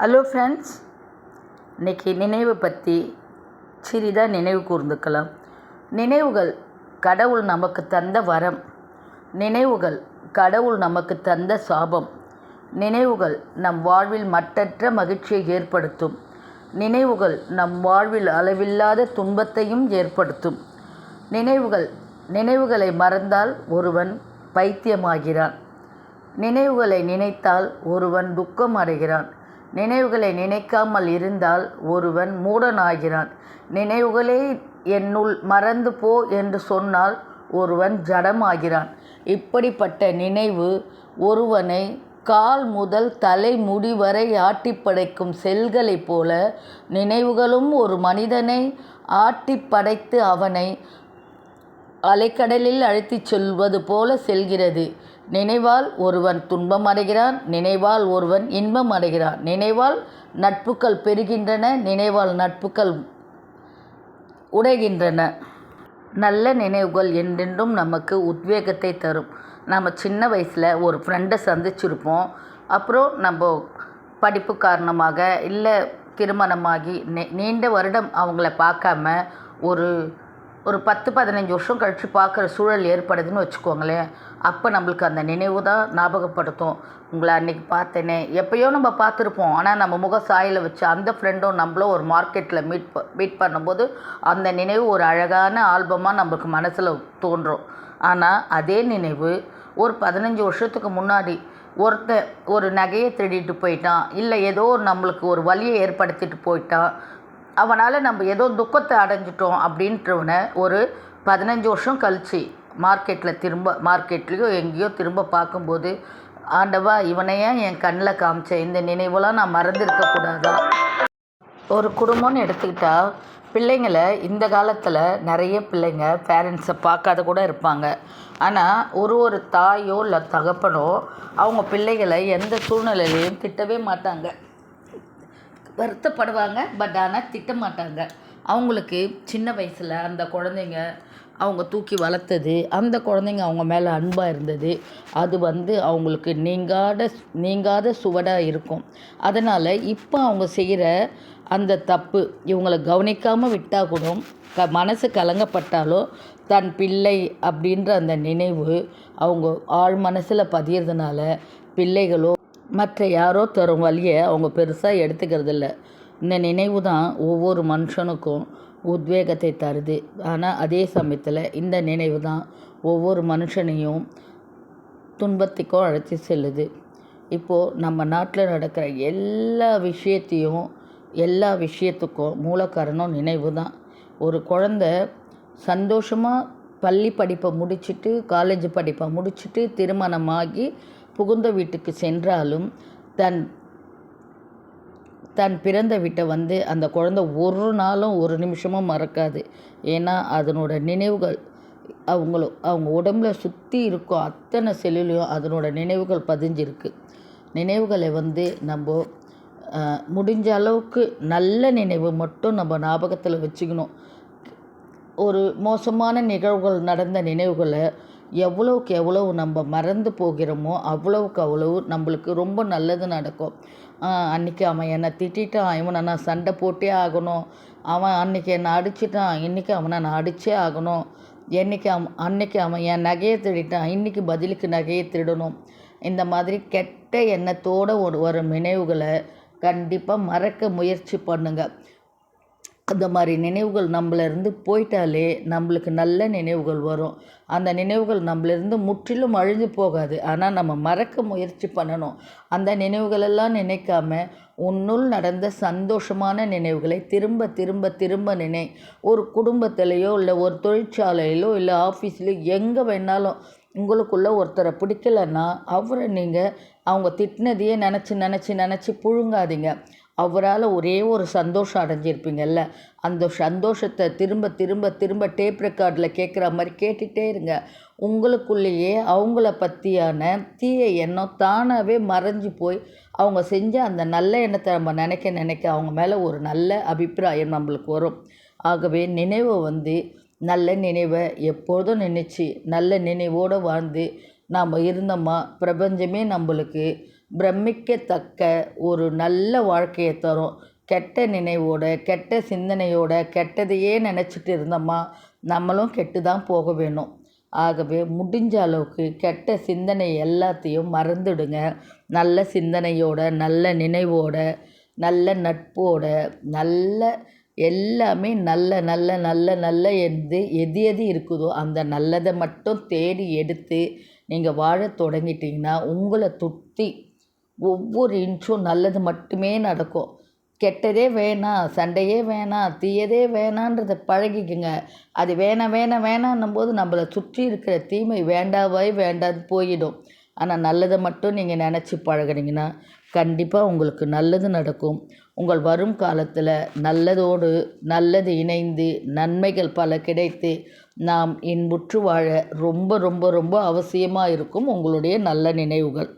Hello friends இன்றைக்கி நினைவை பற்றி சிறிதாக நினைவு கூர்ந்துக்கலாம். நினைவுகள் கடவுள் நமக்கு தந்த வரம். நினைவுகள் கடவுள் நமக்கு தந்த சாபம். நினைவுகள் நம் வாழ்வில் மட்டற்ற மகிழ்ச்சியை ஏற்படுத்தும். நினைவுகள் நம் வாழ்வில் அளவில்லாத துன்பத்தையும் ஏற்படுத்தும். நினைவுகள் நினைவுகளை மறந்தால் ஒருவன் பைத்தியமாகிறான். நினைவுகளை நினைத்தால் ஒருவன் துக்கம் அடைகிறான் நினைவுகளை நினைக்காமல் இருந்தால் ஒருவன் மூடனாகிறான். நினைவுகளே என்னுள் மறந்து போ என்று சொன்னால் ஒருவன் ஜடமாகிறான். இப்படிப்பட்ட நினைவு ஒருவனை கால் முதல் தலை முடி வரை ஆட்டி படைக்கும் செல்களைப் போல நினைவுகளும் ஒரு மனிதனை ஆட்டி படைத்து அவனை அலைக்கடலில் அழைத்துச் செல்வது போல செல்கிறது. நினைவால் ஒருவன் துன்பம் அடைகிறான் நினைவால் ஒருவன் இன்பம் அடைகிறான். நினைவால் நட்புகள் பெறுகின்றன நினைவால் நட்புகள் உடைகின்றன. நல்ல நினைவுகள் என்றென்றும் நமக்கு உத்வேகத்தை தரும். நம்ம சின்ன வயசில் ஒரு ஃப்ரெண்டை சந்திச்சிருப்போம். அப்புறம் நம்ம படிப்பு காரணமாக இல்லை திருமணமாகி நீ நீண்ட வருடம் அவங்கள பார்க்காம ஒரு ஒரு பத்து பதினஞ்சு வருஷம் கழித்து பார்க்குற சூழல் ஏற்படுதுன்னு வச்சுக்கோங்களேன். அப்போ நம்மளுக்கு அந்த நினைவு தான் ஞாபகப்படுத்தும். உங்களை அன்றைக்கி பார்த்தேனே. எப்போயோ நம்ம பார்த்துருப்போம். ஆனால் நம்ம முக சாயில் வச்சு அந்த ஃப்ரெண்டும் நம்மளும் ஒரு மார்க்கெட்டில் மீட் ப மீட் பண்ணும்போது அந்த நினைவு ஒரு அழகான ஆல்பமாக நம்மளுக்கு மனசில் தோன்றும். ஆனால் அதே நினைவு ஒரு பதினஞ்சு வருஷத்துக்கு முன்னாடி ஒருத்தன் ஒரு நகையை திருடிட்டு போயிட்டான். இல்லை ஏதோ ஒரு நம்மளுக்கு ஒரு வழியை ஏற்படுத்திட்டு போயிட்டான். அவனால் நம்ம ஏதோ துக்கத்தை அடைஞ்சிட்டோம் அப்படின்றவனை ஒரு பதினஞ்சு வருஷம் கழிச்சு மார்க்கெட்டில் திரும்ப மார்க்கெட்லேயோ எங்கேயோ திரும்ப பார்க்கும்போது ஆண்டவா இவனையே என் கண்ணில் காமிச்ச? இந்த நினைவெல்லாம் நான் மறந்துருக்கக்கூடாதா ஒரு குடும்பம்னு எடுத்துக்கிட்டால் பிள்ளைங்களை இந்த காலத்தில் நிறைய பிள்ளைங்க பேரண்ட்ஸை பார்க்காத கூட இருப்பாங்க. ஆனால் ஒரு ஒரு தாயோ இல்லை தகப்பனோ அவங்க பிள்ளைகளை எந்த சூழ்நிலையிலையும் திட்டவே மாட்டாங்க. வருத்தப்படுவாங்க பட் ஆனால் திட்ட மாட்டாங்க அவங்களுக்கு சின்ன வயசில் அந்த குழந்தைங்க அவங்க தூக்கி வளர்த்தது அந்த குழந்தைங்க அவங்க மேலே அன்பாக இருந்தது அது வந்து அவங்களுக்கு நீங்காத நீங்காத சுவடாக இருக்கும். அதனால் இப்போ அவங்க செய்கிற அந்த தப்பு இவங்களை கவனிக்காமல் விட்டால் கூட க மனசு கலங்கப்பட்டாலோ தன் பிள்ளை அப்படின்ற அந்த நினைவு அவங்க ஆழ் மனசில் பதியறதுனால பிள்ளைகளோ மற்ற யாரோ தரும் வழியை அவங்க பெருசாக எடுத்துக்கிறது இல்லை இந்த நினைவு தான் ஒவ்வொரு மனுஷனுக்கும் உத்வேகத்தை தருது. ஆனால் அதே சமயத்தில் இந்த நினைவு தான் ஒவ்வொரு மனுஷனையும் துன்பத்துக்கும் அழைச்சி செல்லுது. இப்போது நம்ம நாட்டில் நடக்கிற எல்லா விஷயத்தையும் எல்லா விஷயத்துக்கும் மூல காரணம் நினைவு தான். ஒரு குழந்த சந்தோஷமாக பள்ளி படிப்பை முடிச்சுட்டு காலேஜ் படிப்பை முடிச்சுட்டு திருமணமாகி புகுந்த வீட்டுக்கு சென்றாலும் தன் தன் பிறந்த வீட்டை வந்து அந்த குழந்த ஒரு நாளும் ஒரு நிமிஷமும் மறக்காது. ஏன்னா அதனோட நினைவுகள் அவங்களும் அவங்க உடம்புல சுற்றி இருக்கும் அத்தனை செல்லுலையும் அதனோட நினைவுகள் பதிஞ்சிருக்கு. நினைவுகளை வந்து நம்ம முடிஞ்ச அளவுக்கு நல்ல நினைவு மட்டும் நம்ம ஞாபகத்தில் வச்சுக்கணும். ஒரு மோசமான நிகழ்வுகள் நடந்த நினைவுகளை எவ்வளோவுக்கு எவ்வளவு நம்ம மறந்து போகிறோமோ அவ்வளவுக்கு அவ்வளவு நம்மளுக்கு ரொம்ப நல்லது நடக்கும். அன்றைக்கி அவன் என்னை திட்டான் இவனை நான் சண்டை போட்டே ஆகணும். அவன் அன்றைக்கி என்னை அடிச்சிட்டான். இன்றைக்கி அவனை நான் அடித்தே ஆகணும். என்றைக்கு அவன் அன்றைக்கி அவன் என் நகையை திருடிட்டான். இன்றைக்கி பதிலுக்கு நகையை திருடணும். இந்த மாதிரி கெட்ட எண்ணத்தோடு ஒரு வரும் நினைவுகளை கண்டிப்பாக மறக்க முயற்சி பண்ணுங்கள் அந்த மாதிரி நினைவுகள் நம்மளேருந்து போயிட்டாலே நம்மளுக்கு நல்ல நினைவுகள் வரும். அந்த நினைவுகள் நம்மளேருந்து முற்றிலும் அழிஞ்சு போகாது. ஆனால் நம்ம மறக்க முயற்சி பண்ணணும். அந்த நினைவுகளெல்லாம் நினைக்காம உன்னுள் நடந்த சந்தோஷமான நினைவுகளை திரும்ப திரும்ப திரும்ப நினை. ஒரு குடும்பத்திலேயோ இல்லை ஒரு தொழிற்சாலையிலோ இல்லை ஆஃபீஸ்லையோ எங்கே வேணாலும் உங்களுக்குள்ளே ஒருத்தரை பிடிக்கலன்னா அவரை நீங்கள் அவங்க திட்டினதையே நினச்சி நினச்சி நினச்சி புழுங்காதீங்க. அவரால் ஒரே ஒரு சந்தோஷம் அடைஞ்சிருப்பீங்கல்ல. அந்த சந்தோஷத்தை திரும்ப திரும்ப திரும்ப டேப் ரெக்கார்டில் கேட்குற மாதிரி கேட்டுகிட்டே இருங்க. உங்களுக்குள்ளேயே அவங்கள பற்றியான தீய எண்ணம் தானாகவே மறைஞ்சு போய் அவங்க செஞ்ச அந்த நல்ல எண்ணத்தை நம்ம நினைக்க நினைக்க அவங்க மேலே ஒரு நல்ல அபிப்பிராயம் நம்மளுக்கு வரும். ஆகவே நினைவை வந்து நல்ல நினைவை எப்பொழுதும் நினச்சி நல்ல நினைவோடு வாழ்ந்து நாம் இருந்தோமா பிரபஞ்சமே நம்மளுக்கு பிரமிக்கத்தக்க ஒரு நல்ல வாழ்க்கையை தரும். கெட்ட நினைவோட கெட்ட சிந்தனையோட கெட்டதையே நினச்சிட்டு இருந்தோமா நம்மளும் கெட்டு தான் போக வேணும். ஆகவே முடிஞ்ச அளவுக்கு கெட்ட சிந்தனை எல்லாத்தையும் மறந்துடுங்க. நல்ல சிந்தனையோட நல்ல நினைவோட நல்ல நட்போட நல்ல எல்லாமே நல்ல நல்ல நல்ல நல்ல என்று எது எது இருக்குதோ அந்த நல்லதை மட்டும் தேடி எடுத்து நீங்கள் வாழத் தொடங்கிட்டிங்கன்னா உங்களை துட்டி ஒவ்வொரு இன்ச்சும் நல்லது மட்டுமே நடக்கும். கெட்டதே வேணாம் சண்டையே வேணாம் தீயதே வேணான்றதை பழகிக்குங்க. அது வேணாம் வேணாம் வேணான்னும் போது நம்மளை சுற்றி இருக்கிற தீமை வேண்டாவாய் வேண்டாது போயிடும். ஆனால் நல்லதை மட்டும் நீங்கள் நினச்சி பழகினீங்கன்னா கண்டிப்பாக உங்களுக்கு நல்லது நடக்கும். உங்கள் வரும் காலத்தில் நல்லதோடு நல்லது இணைந்து நன்மைகள் பல கிடைத்து நாம் இன்புற்று வாழ ரொம்ப ரொம்ப ரொம்ப அவசியமாக இருக்கும் உங்களுடைய நல்ல நினைவுகள்.